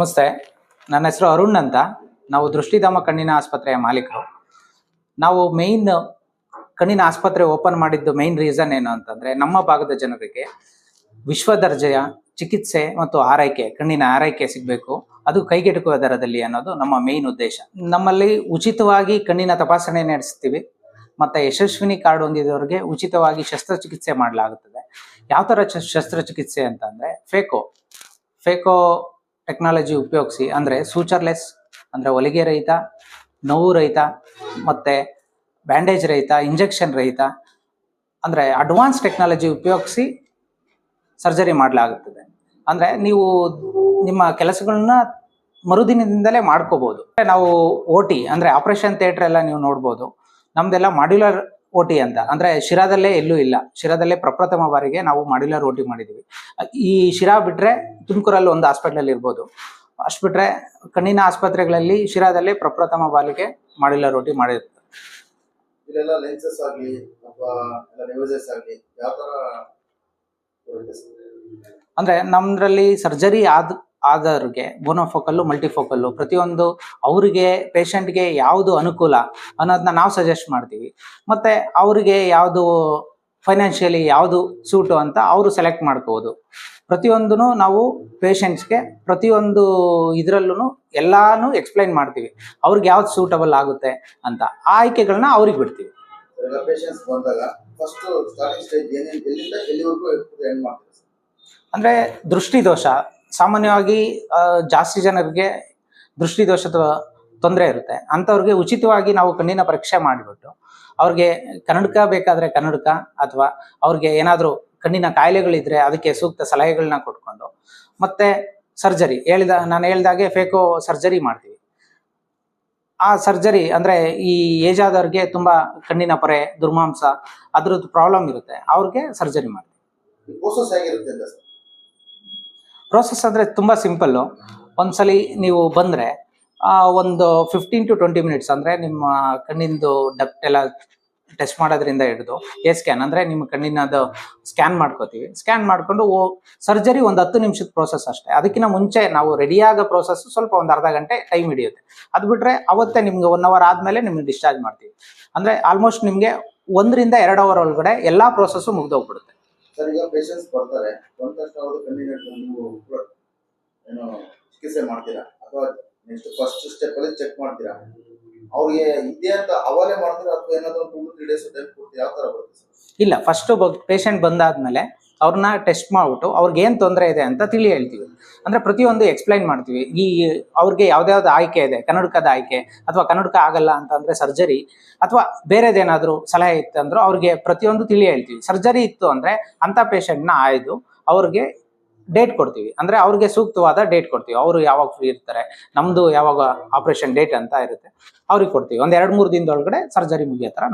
ನಮಸ್ತೆ. ನನ್ನ ಹೆಸರು ಅರುಣ್ ಅಂತ. ನಾವು ದೃಷ್ಟಿಧಾಮ ಕಣ್ಣಿನ ಆಸ್ಪತ್ರೆಯ ಮಾಲೀಕರು. ನಾವು ಮೇಯ್ನ್ ಕಣ್ಣಿನ ಆಸ್ಪತ್ರೆ ಓಪನ್ ಮಾಡಿದ್ದು ಮೇಯ್ನ್ ರೀಸನ್ ಏನು ಅಂತಂದ್ರೆ ನಮ್ಮ ಭಾಗದ ಜನರಿಗೆ ವಿಶ್ವ ದರ್ಜೆಯ ಚಿಕಿತ್ಸೆ ಮತ್ತು ಆರೈಕೆ, ಕಣ್ಣಿನ ಆರೈಕೆ ಸಿಗಬೇಕು. ಅದು ಕೈಗೆಟುಕುವ ದರದಲ್ಲಿ ಅನ್ನೋದು ನಮ್ಮ ಮೇಯ್ನ್ ಉದ್ದೇಶ. ನಮ್ಮಲ್ಲಿ ಉಚಿತವಾಗಿ ಕಣ್ಣಿನ ತಪಾಸಣೆ ನಡೆಸ್ತೀವಿ. ಮತ್ತೆ ಯಶಸ್ವಿನಿ ಕಾರ್ಡ್ ಹೊಂದಿದವರಿಗೆ ಉಚಿತವಾಗಿ ಶಸ್ತ್ರಚಿಕಿತ್ಸೆ ಮಾಡಲಾಗುತ್ತದೆ. ಯಾವ ಥರ ಶಸ್ತ್ರಚಿಕಿತ್ಸೆ ಅಂತಂದ್ರೆ ಫೇಕೋ. ಫೇಕೋ ಟೆಕ್ನಾಲಜಿ ಉಪಯೋಗಿಸಿ ಅಂದರೆ ಸೂಚರ್ಲೆಸ್ ಅಂದರೆ ಹೊಲಿಗೆ ರಹಿತ, ನೋವು ರಹಿತ, ಮತ್ತು ಬ್ಯಾಂಡೇಜ್ ರಹಿತ ಇಂಜೆಕ್ಷನ್ ರಹಿತ, ಅಂದರೆ ಅಡ್ವಾನ್ಸ್ ಟೆಕ್ನಾಲಜಿ ಉಪಯೋಗಿಸಿ ಸರ್ಜರಿ ಮಾಡಲಾಗುತ್ತದೆ ಅಂದರೆ ನೀವು ನಿಮ್ಮ ಕೆಲಸಗಳನ್ನ ಮರುದಿನದಿಂದಲೇ ಮಾಡ್ಕೋಬೋದು. ನಾವು ಓ ಟಿ, ಅಂದರೆ ಆಪರೇಷನ್ ಥಿಯೇಟ್ರ್ ಎಲ್ಲ ನೀವು ನೋಡ್ಬೋದು. ನಮ್ದೆಲ್ಲ ಮಾಡ್ಯುಲರ್ ಓ ಟಿ ಅಂತ. ಅಂದ್ರೆ ಶಿರಾದಲ್ಲೇ ಎಲ್ಲೂ ಇಲ್ಲ. ಶಿರಾದಲ್ಲೇ ಪ್ರಪ್ರಥಮ ಬಾರಿಗೆ ನಾವು ಮಾಡ್ಯುಲರ್ ಓಟಿ ಮಾಡಿದ್ವಿ. ಈ ಶಿರಾ ಬಿಟ್ರೆ ತುಮಕೂರಲ್ಲಿ ಒಂದು ಹಾಸ್ಪಿಟ್ಲಲ್ಲಿ ಇರ್ಬೋದು. ಅಷ್ಟು ಬಿಟ್ರೆ ಕಣ್ಣಿನ ಆಸ್ಪತ್ರೆಗಳಲ್ಲಿ ಶಿರಾದಲ್ಲೇ ಪ್ರಪ್ರಥಮ ಬಾರಿಗೆ ಮಾಡ್ಯುಲರ್ ಓಟಿ ಮಾಡಿರುತ್ತೆ ಲೆನ್ಸಸ್ ಆಗ್ಲಿ ಯಾವ ತರ? ಅಂದ್ರೆ ನಮ್ದ್ರಲ್ಲಿ ಸರ್ಜರಿ ಆದ ಆದವ್ರಿಗೆ ಬೋನೋಫೋಕಲ್ಲು ಮಲ್ಟಿಫೋಕಲ್ಲು ಪ್ರತಿಯೊಂದು ಅವರಿಗೆ ಪೇಷಂಟ್ಗೆ ಯಾವುದು ಅನುಕೂಲ ಅನ್ನೋದನ್ನ ನಾವು ಸಜೆಸ್ಟ್ ಮಾಡ್ತೀವಿ. ಮತ್ತೆ ಅವರಿಗೆ ಯಾವುದು ಫೈನಾನ್ಷಿಯಲಿ ಯಾವುದು ಸೂಟು ಅಂತ ಅವರು ಸೆಲೆಕ್ಟ್ ಮಾಡ್ಕೋಬೋದು. ಪ್ರತಿಯೊಂದೂ ನಾವು ಪೇಷಂಟ್ಸ್ಗೆ ಪ್ರತಿಯೊಂದು ಇದರಲ್ಲೂ ಎಲ್ಲಾನು ಎಕ್ಸ್ಪ್ಲೈನ್ ಮಾಡ್ತೀವಿ. ಅವ್ರಿಗೆ ಯಾವ್ದು ಸೂಟಬಲ್ ಆಗುತ್ತೆ ಅಂತ. ಆ ಆಯ್ಕೆಗಳನ್ನ ಅವ್ರಿಗೆ ಬಿಡ್ತೀವಿ. ಅಂದ್ರೆ ದೃಷ್ಟಿ ದೃಷ್ಟಿದೋಷ ಸಾಮಾನ್ಯವಾಗಿ ಜಾಸ್ತಿ ಜನರಿಗೆ ದೃಷ್ಟಿದೋಷದ ತೊಂದರೆ ಇರುತ್ತೆ. ಅಂಥವ್ರಿಗೆ ಉಚಿತವಾಗಿ ನಾವು ಕಣ್ಣಿನ ಪರೀಕ್ಷೆ ಮಾಡಿಬಿಟ್ಟು, ಅವ್ರಿಗೆ ಕನ್ನಡಕ ಬೇಕಾದರೆ ಕನ್ನಡಕ ಅಥವಾ ಅವ್ರಿಗೆ ಏನಾದರೂ ಕಣ್ಣಿನ ಕಾಯಿಲೆಗಳಿದ್ರೆ ಅದಕ್ಕೆ ಸೂಕ್ತ ಸಲಹೆಗಳನ್ನ ಕೊಟ್ಕೊಂಡು, ಮತ್ತೆ ಸರ್ಜರಿ ಹೇಳಿದ, ನಾನು ಹೇಳ್ದಾಗೆ ಫೇಕೋ ಸರ್ಜರಿ ಮಾಡ್ತೀವಿ. ಆ ಸರ್ಜರಿ ಅಂದರೆ ಈ ಏಜ್ ಆದವ್ರಿಗೆ ತುಂಬ ಕಣ್ಣಿನ ಪೊರೆ, ದುರ್ಮಾಂಸ ಅದ್ರದ್ದು ಪ್ರಾಬ್ಲಮ್ ಇರುತ್ತೆ, ಅವ್ರಿಗೆ ಸರ್ಜರಿ ಮಾಡ್ತೀವಿ. ಪ್ರೋಸೆಸ್ ಅಂದರೆ ತುಂಬ ಸಿಂಪಲ್ಲು ಒಂದ್ಸಲಿ ನೀವು ಬಂದರೆ ಒಂದು ಫಿಫ್ಟೀನ್ ಟು ಟ್ವೆಂಟಿ ಮಿನಿಟ್ಸ್ ಅಂದರೆ ನಿಮ್ಮ ಕಣ್ಣಿಂದು ಡಕ್ಟ್ ಎಲ್ಲ ಟೆಸ್ಟ್ ಮಾಡೋದ್ರಿಂದ ಹಿಡಿದು ಎ ಸ್ಕ್ಯಾನ್ ಅಂದರೆ ನಿಮ್ಮ ಕಣ್ಣಿನದು ಸ್ಕ್ಯಾನ್ ಮಾಡ್ಕೋತೀವಿ. ಸ್ಕ್ಯಾನ್ ಮಾಡಿಕೊಂಡು ಸರ್ಜರಿ ಒಂದು ಹತ್ತು ನಿಮಿಷದ ಪ್ರೋಸೆಸ್ ಅಷ್ಟೇ. ಅದಕ್ಕಿಂತ ಮುಂಚೆ ನಾವು ರೆಡಿಯಾಗೋ ಪ್ರೋಸೆಸ್ ಸ್ವಲ್ಪ ಒಂದು ಅರ್ಧ ಗಂಟೆ ಟೈಮ್ ಹಿಡಿಯುತ್ತೆ. ಅದು ಬಿಟ್ಟರೆ ಅವತ್ತೇ ನಿಮ್ಗೆ ಒನ್ ಅವರ್ ಆದಮೇಲೆ ನಿಮ್ಗೆ ಡಿಸ್ಚಾರ್ಜ್ ಮಾಡ್ತೀವಿ. ಅಂದರೆ ಆಲ್ಮೋಸ್ಟ್ ನಿಮಗೆ ಒಂದರಿಂದ ಎರಡು ಅವರ್ ಒಳಗಡೆ ಎಲ್ಲ ಪ್ರೋಸೆಸ್ಸು ಮುಗ್ದೋಗ್ಬಿಡುತ್ತೆ. ಸರ್ ಪೇಷಂಟ್ಸ್ ಬರ್ತಾರೆ. ಬಂದ ತಕ್ಷಣ ಅವ್ರದ್ದು ಕಣ್ಣಿನ ನೀವು ಏನು ಚಿಕಿತ್ಸೆ ಮಾಡ್ತೀರಾ? ಅಥವಾ ನೆಕ್ಸ್ಟ್ ಫಸ್ಟ್ ಸ್ಟೆಪ್ ಅಲ್ಲಿ ಚೆಕ್ ಮಾಡ್ತೀರಾ? ಅವ್ರಿಗೆ ಇದೆ ಅಂತ ಅವಾಗಲೇ ಮಾಡ್ತೀರಾ? ಅಥವಾ ಏನಾದ್ರು two to three days time ಕೊಡ್ತೀರಾ? ಯಾವ ತರ ಬರುತ್ತೆ ಇಲ್ಲ ಫಸ್ಟ್ ಪೇಷಂಟ್ ಬಂದಾದ್ಮೇಲೆ ಅವ್ರನ್ನ ಟೆಸ್ಟ್ ಮಾಡ್ಬಿಟ್ಟು ಅವ್ರಿಗೆ ಏನು ತೊಂದರೆ ಇದೆ ಅಂತ ತಿಳಿ ಹೇಳ್ತೀವಿ ಅಂದ್ರೆ ಪ್ರತಿಯೊಂದು ಎಕ್ಸ್ಪ್ಲೈನ್ ಮಾಡ್ತೀವಿ. ಈ ಅವ್ರಿಗೆ ಯಾವ್ದಾವ್ದು ಆಯ್ಕೆ ಇದೆ? ಕನ್ನಡಕದ ಆಯ್ಕೆ ಅಥವಾ ಕನ್ನಡಕ ಆಗಲ್ಲ ಅಂತ ಅಂದ್ರೆ ಸರ್ಜರಿ ಅಥವಾ ಬೇರೆದೇನಾದ್ರೂ ಸಲಹೆ ಇತ್ತು ಅಂದರೂ ಅವ್ರಿಗೆ ಪ್ರತಿಯೊಂದು ತಿಳಿ ಹೇಳ್ತೀವಿ ಸರ್ಜರಿ ಇತ್ತು ಅಂದ್ರೆ ಅಂತ ಪೇಷಂಟ್ನ ಆಯ್ದು ಅವ್ರಿಗೆ ಡೇಟ್ ಕೊಡ್ತೀವಿ. ಅಂದ್ರೆ ಅವ್ರಿಗೆ ಸೂಕ್ತವಾದ ಡೇಟ್ ಕೊಡ್ತೀವಿ. ಅವರು ಯಾವಾಗ ಫ್ರೀ ಇರ್ತಾರೆ, ನಮ್ದು ಯಾವಾಗ ಆಪರೇಷನ್ ಡೇಟ್ ಅಂತ ಇರುತ್ತೆ, ಅವ್ರಿಗೆ ಕೊಡ್ತೀವಿ. ಒಂದ್ ಎರಡ್ ಮೂರು ದಿನದೊಳಗಡೆ ಸರ್ಜರಿ ಮುಗಿಯೋ ಥರ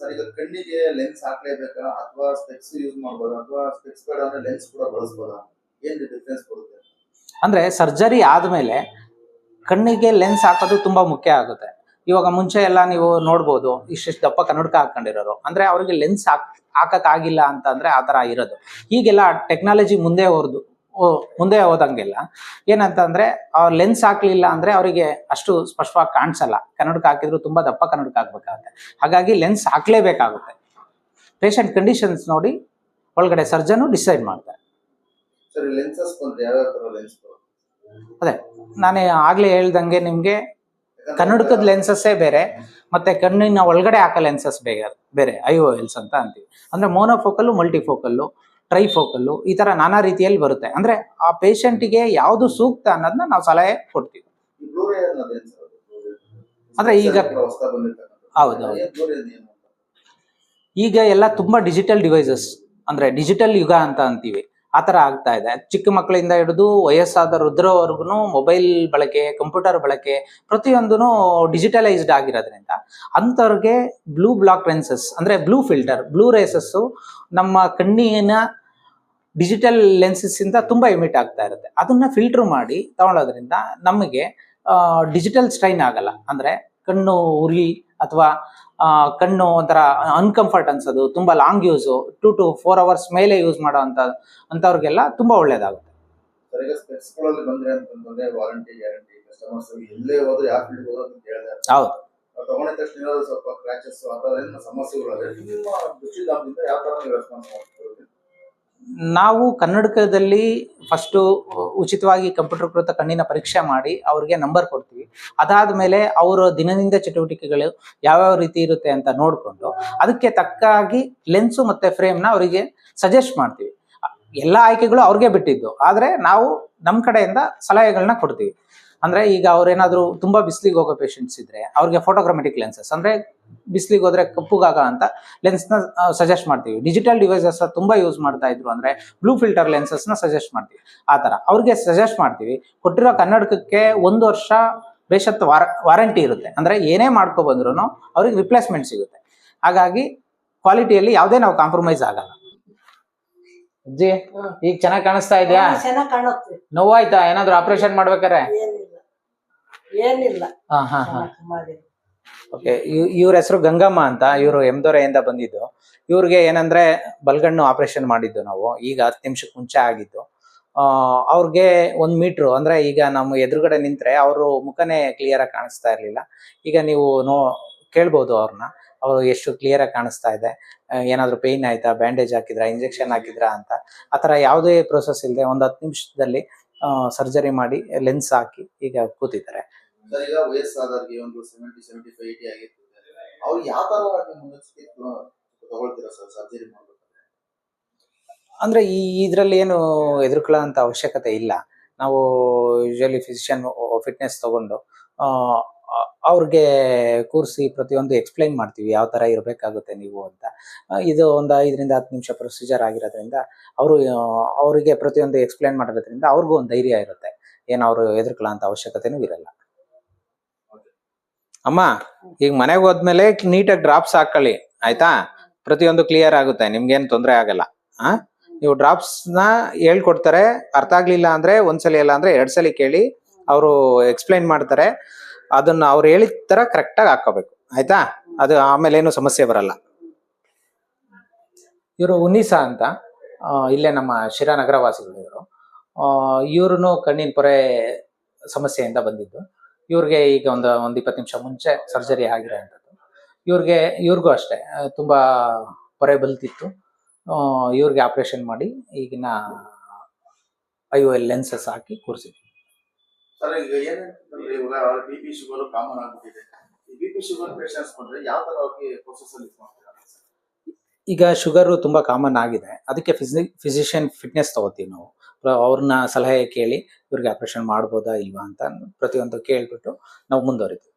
ಸರ್, ಈಗ ಕಣ್ಣಿಗೆ ಲೆನ್ಸ್ ಹಾಕ್ಲೇಬೇಕಾ? ಅಥವಾ ಸ್ಪೆಕ್ಸ್ ಯೂಸ್ ಮಾಡ್ಬೋದಾ? ಅಥವಾ ಸ್ಪೆಕ್ಸ್ ಬೇಡ ಅಂದ್ರೆ ಲೆನ್ಸ್ ಕೂಡ ಬಳಸ್ಬೋದಾ? ಏನ್ ಡಿಫ್ರೆನ್ಸ್ ಬರುತ್ತೆ? ಅಂದ್ರೆ ಸರ್ಜರಿ ಆದ್ಮೇಲೆ ಕಣ್ಣಿಗೆ ಲೆನ್ಸ್ ಹಾಕೋದು ತುಂಬಾ ಮುಖ್ಯ ಆಗುತ್ತೆ. ಇವಾಗ ಮುಂಚೆ ಎಲ್ಲ ನೀವು ನೋಡ್ಬೋದು, ಇಷ್ಟಿಷ್ಟು ದಪ್ಪ ಕನ್ನಡಕ ಹಾಕೊಂಡಿರೋರು ಅಂದ್ರೆ ಅವರಿಗೆ ಲೆನ್ಸ್ ಹಾಕ್ ಹಾಕಕ್ ಆಗಿಲ್ಲ ಅಂತ ಅಂದ್ರೆ ಆ ಇರೋದು. ಈಗೆಲ್ಲ ಟೆಕ್ನಾಲಜಿ ಮುಂದೆ ಹೋರ್ದು. ಮುಂದೆ ಹೋದಂಗೆಲ್ಲ. ಏನಂತ ಅಂದ್ರೆ ಅವ್ರ ಲೆನ್ಸ್ ಹಾಕ್ಲಿಲ್ಲ ಅಂದ್ರೆ ಅವರಿಗೆ ಅಷ್ಟು ಸ್ಪಷ್ಟವಾಗಿ ಕಾಣಿಸಲ್ಲ. ಕನ್ನಡಕ ಹಾಕಿದ್ರು ತುಂಬಾ ದಪ್ಪ ಕನ್ನಡಕ ಹಾಕ್ಬೇಕಾಗುತ್ತೆ. ಹಾಗಾಗಿ ಲೆನ್ಸ್ ಹಾಕ್ಲೇಬೇಕಾಗುತ್ತೆ. ಪೇಷಂಟ್ ಕಂಡೀಷನ್ಸ್ ನೋಡಿ ಒಳಗಡೆ ಸರ್ಜನು ಡಿಸೈಡ್ ಮಾಡ್ತಾರೆ. ಅದೇ ನಾನು ಆಗ್ಲೇ ಹೇಳ್ದಂಗೆ ನಿಮ್ಗೆ ಕನ್ನಡಕದ ಲೆನ್ಸಸ್ಸೇ ಬೇರೆ ಮತ್ತೆ ಕಣ್ಣಿನ ಒಳಗಡೆ ಹಾಕೋ ಲೆನ್ಸಸ್ ಬೇರೆ ಬೇರೆ ಐ ಓ ಎಲ್ಸ್ ಅಂತ ಅಂತೀವಿ. ಅಂದ್ರೆ ಮೋನೋಫೋಕಲ್ಲು ಮಲ್ಟಿಫೋಕಲ್ಲು ಟ್ರೈಫೋಕಲ್ಲು ಈ ತರ ನಾನಾ ರೀತಿಯಲ್ಲಿ ಬರುತ್ತೆ. ಅಂದ್ರೆ ಆ ಪೇಷಂಟಿಗೆ ಯಾವುದು ಸೂಕ್ತ ಅನ್ನೋದನ್ನ ನಾವು ಸಲಹೆ ಕೊಡ್ತೀವಿ. ಅಂದ್ರೆ ಈಗ- ಹೌದು, ಈಗ ಎಲ್ಲ ತುಂಬಾ ಡಿಜಿಟಲ್ ಡಿವೈಸಸ್ ಅಂದ್ರೆ ಡಿಜಿಟಲ್ ಯುಗ ಅಂತ ಅಂತೀವಿ. ಆ ಥರ ಆಗ್ತಾ ಇದೆ. ಚಿಕ್ಕ ಮಕ್ಕಳಿಂದ ಹಿಡಿದು ವಯಸ್ಸಾದ ವೃದ್ಧರವರೆಗೂ ಮೊಬೈಲ್ ಬಳಕೆ ಕಂಪ್ಯೂಟರ್ ಬಳಕೆ ಪ್ರತಿಯೊಂದೂ ಡಿಜಿಟಲೈಸ್ಡ್ ಆಗಿರೋದ್ರಿಂದ ಅಂಥವ್ರಿಗೆ ಬ್ಲೂ ಬ್ಲಾಕ್ ಲೆನ್ಸಸ್ ಅಂದ್ರೆ ಬ್ಲೂ ಫಿಲ್ಟರ್ ಬ್ಲೂ ರೇಸಸ್ಸು ನಮ್ಮ ಕಣ್ಣಿನ ಡಿಜಿಟಲ್ ಲೆನ್ಸಸ್ ಇಂದ ತುಂಬಾ ಎಮಿಟ್ ಆಗ್ತಾ ಇರುತ್ತೆ. ಅದನ್ನ ಫಿಲ್ಟರ್ ಮಾಡಿ ತಗೊಳ್ಳೋದ್ರಿಂದ ನಮಗೆ ಡಿಜಿಟಲ್ ಸ್ಟ್ರೈನ್ ಆಗಲ್ಲ. ಅಂದ್ರೆ ಕಣ್ಣು ಉರಿ ಅಥವಾ ಕಣ್ಣು ಒಂಥರ ಅನ್ಕಂಫರ್ಟ್ ಅನ್ಸೋದು ತುಂಬಾ long use two to four hours ಮೇಲೆ ಯೂಸ್ ಮಾಡೋ ಅಂತ ಅಂಥವ್ರಿಗೆಲ್ಲ ತುಂಬಾ ಒಳ್ಳೇದಾಗುತ್ತೆ. ಹೌದು. ತಕ್ಷಣ ಸ್ವಲ್ಪ ಕ್ರ್ಯಾಚಸ್ ಆ ಥರ ಏನು ಸಮಸ್ಯೆಗಳಾದ್ರೆ ನಿಮ್ಮ ದೃಷ್ಟಿದಾಮದಿಂದ ಯಾವ ಥರ ನೀವು ರೆಸ್ಪಾನ್ಸ್ ಮಾಡ್ತೀರಿ? ನಾವು ಕನ್ನಡಕದಲ್ಲಿ ಫಸ್ಟು ಉಚಿತವಾಗಿ ಕಂಪ್ಯೂಟರ್ ಕೃತ ಕಣ್ಣಿನ ಪರೀಕ್ಷೆ ಮಾಡಿ ಅವ್ರಿಗೆ ನಂಬರ್ ಕೊಡ್ತೀವಿ. ಅದಾದ ಮೇಲೆ ಅವರ ದಿನದಿಂದ ಚಟುವಟಿಕೆಗಳು ಯಾವ್ಯಾವ ರೀತಿ ಇರುತ್ತೆ ಅಂತ ನೋಡಿಕೊಂಡು ಅದಕ್ಕೆ ತಕ್ಕಾಗಿ ಲೆನ್ಸು ಮತ್ತು ಫ್ರೇಮ್ನ ಅವರಿಗೆ ಸಜೆಸ್ಟ್ ಮಾಡ್ತೀವಿ. ಎಲ್ಲ ಆಯ್ಕೆಗಳು ಅವ್ರಿಗೆ ಬಿಟ್ಟಿದ್ದು. ಆದರೆ ನಾವು ನಮ್ಮ ಕಡೆಯಿಂದ ಸಲಹೆಗಳನ್ನ ಕೊಡ್ತೀವಿ. ಅಂದ್ರೆ ಈಗ ಅವ್ರೇನಾದ್ರೂ ತುಂಬಾ ಬಿಸಿಲಿಗೆ ಹೋಗೋ ಪೇಷಂಟ್ಸ್ ಇದ್ರೆ ಅವ್ರಿಗೆ ಫೋಟೋಗ್ರಾಮೆಟಿಕ್ ಲೆನ್ಸಸ್ ಅಂದ್ರೆ ಬಿಸಿಲಿಗೆ ಹೋದ್ರೆ ಕಪ್ಪುಗಾಗ ಅಂತ ಲೆನ್ಸ್ನ ಸಜೆಸ್ಟ್ ಮಾಡ್ತೀವಿ. ಡಿಜಿಟಲ್ ಡಿವೈಸಸ್ ತುಂಬಾ ಯೂಸ್ ಮಾಡ್ತಾ ಇದ್ರು ಅಂದ್ರೆ ಬ್ಲೂ ಫಿಲ್ಟರ್ ಲೆನ್ಸಸ್ನ ಸಜೆಸ್ಟ್ ಮಾಡ್ತೀವಿ. ಆ ತರ ಅವ್ರಿಗೆ ಸಜೆಸ್ಟ್ ಮಾಡ್ತೀವಿ ಕೊಟ್ಟಿರೋ ಕನ್ನಡಕಕ್ಕೆ ಒಂದು ವರ್ಷ ಬೇಷತ್ ವಾರ ವಾರಂಟಿ ಇರುತ್ತೆ. ಅಂದ್ರೆ ಏನೇ ಮಾಡ್ಕೊ ಬಂದ್ರು ಅವ್ರಿಗೆ ರಿಪ್ಲೇಸ್ಮೆಂಟ್ ಸಿಗುತ್ತೆ. ಹಾಗಾಗಿ ಕ್ವಾಲಿಟಿಯಲ್ಲಿ ಯಾವುದೇ ನಾವು ಕಾಂಪ್ರಮೈಸ್ ಆಗಲ್ಲ. ಜಿ ಈಗ ಚೆನ್ನಾಗಿ ಕಾಣಿಸ್ತಾ ಇದೆಯಾ? ನೋವಾಯ್ತಾ? ಏನಾದ್ರು ಆಪರೇಷನ್ ಮಾಡ್ಬೇಕಾರೆ ಏನಿಲ್ಲ. ಏನಿಲ್ಲ ಹಾ ಹಾ ಹಾ. ಚೆನ್ನಾಗ್ ಓಕೆ ಇವ್ರ ಹೆಸರು ಗಂಗಮ್ಮ ಅಂತ ಇವರು ಎಮ್ದೊರೆಯಿಂದ ಬಂದಿದ್ದು. ಇವ್ರಿಗೆ ಏನಂದ್ರೆ ಬಲ್ಗಣ್ಣು ಆಪರೇಷನ್ ಮಾಡಿದ್ದು ನಾವು ಈಗ ಹತ್ತು ನಿಮಿಷಕ್ಕೆ ಮುಂಚೆ ಆಗಿದ್ದು. ಆ, ಅವ್ರಿಗೆ ಒಂದ್ ಮೀಟ್ರು ಅಂದ್ರೆ ಈಗ ನಮ್ಮ ಎದುರುಗಡೆ ನಿಂತ್ರೆ ಅವರು ಮುಖನೇ ಕ್ಲಿಯರ್ ಆಗಿ ಕಾಣಿಸ್ತಾ ಇರ್ಲಿಲ್ಲ. ಈಗ ನೀವು ನೋ ಕೇಳ್ಬೋದು ಅವ್ರನ್ನ ಅವರು ಎಷ್ಟು ಕ್ಲಿಯರ್ ಆಗಿ ಕಾಣಿಸ್ತಾ ಇದೆ. ಏನಾದ್ರು ಪೇಯ್ನ್ ಆಯ್ತಾ ಬ್ಯಾಂಡೇಜ್ ಹಾಕಿದ್ರಾ ಇಂಜೆಕ್ಷನ್ ಹಾಕಿದ್ರಾ ಅಂತ. ಆ ಥರ ಯಾವುದೇ ಪ್ರೋಸೆಸ್ ಇಲ್ಲದೆ ಒಂದು ಹತ್ತು ನಿಮಿಷದಲ್ಲಿ ಸರ್ಜರಿ ಮಾಡಿ ಲೆನ್ಸ್ ಹಾಕಿ ಈಗ ಕೂತಿದ್ದಾರೆ. ಈಗ ವಯಸ್ಸಾದವ್ರಿಗೆ ಒಂದು ಸೆವೆಂಟಿ ಸೆವೆಂಟಿ ಫೈವ್ ಏಯ್ಟಿ ಆಗಿರ್ತದೆ ಅವ್ರು ಯಾವ ತರ ಮುನ್ನೆಚ್ಚರಿಕೆ ತಗೊಳ್ತೀರಾ ಸರ್ ಸರ್ಜರಿ ಮಾಡ್ಬೇಕಾದ್ರೆ? ಅಂದ್ರೆ ಈ ಇದ್ರಲ್ಲಿ ಏನು ಅಂತ ಅವಶ್ಯಕತೆ ಇಲ್ಲ. ನಾವು ಯೂಶಲಿ ಫಿಸಿಷಿಯನ್ ಫಿಟ್ನೆಸ್ ತಗೊಂಡು ಅವ್ರಿಗೆ ಕೂರಿಸಿ ಪ್ರತಿಯೊಂದು ಎಕ್ಸ್ಪ್ಲೈನ್ ಮಾಡ್ತೀವಿ, ಯಾವ ಥರ ಇರಬೇಕಾಗುತ್ತೆ ನೀವು ಅಂತ. ಇದು ಒಂದು ಐದರಿಂದ ಹತ್ತು ನಿಮಿಷ ಪ್ರೊಸೀಜರ್ ಆಗಿರೋದ್ರಿಂದ, ಅವರು ಅವರಿಗೆ ಪ್ರತಿಯೊಂದು ಎಕ್ಸ್ಪ್ಲೈನ್ ಮಾಡಿರೋದ್ರಿಂದ ಅವ್ರಿಗೂ ಒಂದು ಧೈರ್ಯ ಇರುತ್ತೆ. ಏನು ಅವರು ಎದುರುಕೊಳ್ಳೋ ಅಂತ ಅವಶ್ಯಕತೆನೂ ಇರಲ್ಲ. ಅಮ್ಮ, ಈಗ ಮನೆಗೆ ಹೋದ್ಮೇಲೆ ನೀಟಾಗಿ ಡ್ರಾಪ್ಸ್ ಹಾಕೊಳ್ಳಿ ಆಯ್ತಾ? ಪ್ರತಿಯೊಂದು ಕ್ಲಿಯರ್ ಆಗುತ್ತೆ, ನಿಮ್ಗೇನು ತೊಂದರೆ ಆಗಲ್ಲ. ಆ? ನೀವು ಡ್ರಾಪ್ಸ್ನ ಹೇಳ್ಕೊಡ್ತಾರೆ, ಅರ್ಥ ಆಗ್ಲಿಲ್ಲ ಅಂದ್ರೆ ಒಂದ್ಸಲಿ ಇಲ್ಲ ಅಂದ್ರೆ ಎರಡ್ ಸಲ ಕೇಳಿ, ಅವರು ಎಕ್ಸ್ಪ್ಲೈನ್ ಮಾಡ್ತಾರೆ. ಅದನ್ನ ಅವ್ರು ಹೇಳಿದ ತರ ಕರೆಕ್ಟ್ ಆಗಿ ಹಾಕೋಬೇಕು, ಆಯ್ತಾ? ಅದು ಆಮೇಲೆ ಏನು ಸಮಸ್ಯೆ ಬರಲ್ಲ. ಇವರು ಉನೀಸಾ ಅಂತ ಇಲ್ಲೇ ನಮ್ಮ ಶಿರಾನಗರ ವಾಸಿಗಳು ಇವರು ಇವ್ರು ಕಣ್ಣಿನ ಪೊರೆ ಸಮಸ್ಯೆಯಿಂದ ಬಂದಿದ್ದು. ಇವ್ರಿಗೆ ಈಗ ಒಂದು ಒಂದು ಇಪ್ಪತ್ತು ನಿಮಿಷ ಮುಂಚೆ ಸರ್ಜರಿ ಆಗಿರೋಂಥದ್ದು ಇವ್ರಿಗೆ ಇವ್ರಿಗೂ ಅಷ್ಟೇ ತುಂಬ ಪೊರೆ ಬಲ್ತಿತ್ತು ಇವ್ರಿಗೆ ಆಪರೇಷನ್ ಮಾಡಿ ಈಗಿನ ಐ ಎಲ್ ಲೆನ್ಸಸ್ ಹಾಕಿ ಕೂರಿಸಿದ್ವಿ. ಈಗ ಶುಗರ್ ತುಂಬ ಕಾಮನ್ ಆಗಿದೆ. ಅದಕ್ಕೆ ಫಿಸಿ ಫಿಸಿಷಿಯನ್ ಫಿಟ್ನೆಸ್ ತಗೋತೀವಿ ನಾವು. ಅವ್ರನ್ನ ಸಲಹೆ ಕೇಳಿ ಇವ್ರಿಗೆ ಆಪರೇಷನ್ ಮಾಡ್ಬೋದಾ ಇಲ್ವಾ ಅಂತ ಪ್ರತಿಯೊಂದು ಕೇಳ್ಬಿಟ್ಟು ನಾವು ಮುಂದುವರಿತೀವಿ.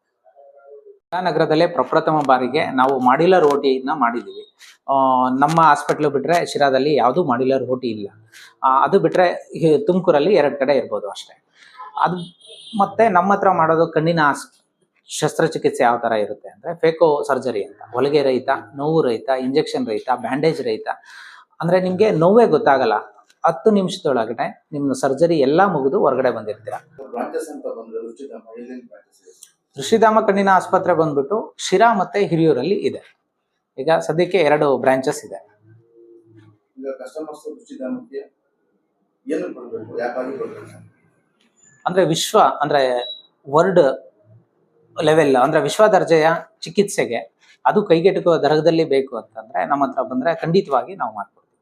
ನಗರದಲ್ಲೇ ಪ್ರಪ್ರಥಮ ಬಾರಿಗೆ ನಾವು ಮಾಡ್ಯುಲರ್ ಓಟಿನ ಮಾಡಿದ್ದೀವಿ ನಮ್ಮ ಹಾಸ್ಪಿಟ್ಲ್ ಬಿಟ್ರೆ ಶಿರಾದಲ್ಲಿ ಯಾವುದೂ ಮಾಡ್ಯುಲರ್ ಓಟಿ ಇಲ್ಲ. ಅದು ಬಿಟ್ರೆ ಈ ತುಮಕೂರಲ್ಲಿ ಎರಡು ಕಡೆ ಇರ್ಬೋದು ಅಷ್ಟೇ. ಅದು ಮತ್ತೆ ನಮ್ಮ ಹತ್ರ ಮಾಡೋದು ಕಣ್ಣಿನ ಶಸ್ತ್ರಚಿಕಿತ್ಸೆ ಯಾವ ಥರ ಇರುತ್ತೆ ಅಂದರೆ ಫೇಕೋ ಸರ್ಜರಿ ಅಂತ. ಹೊಲಿಗೆ ರಹಿತ, ನೋವು ರಹಿತ ಇಂಜೆಕ್ಷನ್ ರಹಿತ ಬ್ಯಾಂಡೇಜ್ ರಹಿತ. ಅಂದರೆ ನಿಮಗೆ ನೋವೇ ಗೊತ್ತಾಗಲ್ಲ. ಹತ್ತು ನಿಮಿಷದೊಳಗಡೆ ನಿಮ್ಮ ಸರ್ಜರಿ ಎಲ್ಲ ಮುಗಿದು ಹೊರಗಡೆ ಬಂದಿರ್ತೀರ. ಋಷಿಧಾಮ ಕಣ್ಣಿನ ಆಸ್ಪತ್ರೆ ಬಂದ್ಬಿಟ್ಟು ಶಿರಾ ಮತ್ತೆ ಹಿರಿಯೂರಲ್ಲಿ ಇದೆ. ಈಗ ಸದ್ಯಕ್ಕೆ ಎರಡು ಬ್ರಾಂಚಸ್ ಇದೆ. ಅಂದ್ರೆ ವಿಶ್ವ ಅಂದ್ರೆ ವರ್ಲ್ಡ್ ಲೆವೆಲ್ ಅಂದ್ರೆ ವಿಶ್ವ ದರ್ಜೆಯ ಚಿಕಿತ್ಸೆಗೆ ಅದು ಕೈಗೆಟುಕುವ ದರದಲ್ಲಿ ಬೇಕು ಅಂತಂದ್ರೆ ನಮ್ಮ ಹತ್ರ ಬಂದ್ರೆ ಖಂಡಿತವಾಗಿ ನಾವು ಮಾಡ್ತೀವಿ.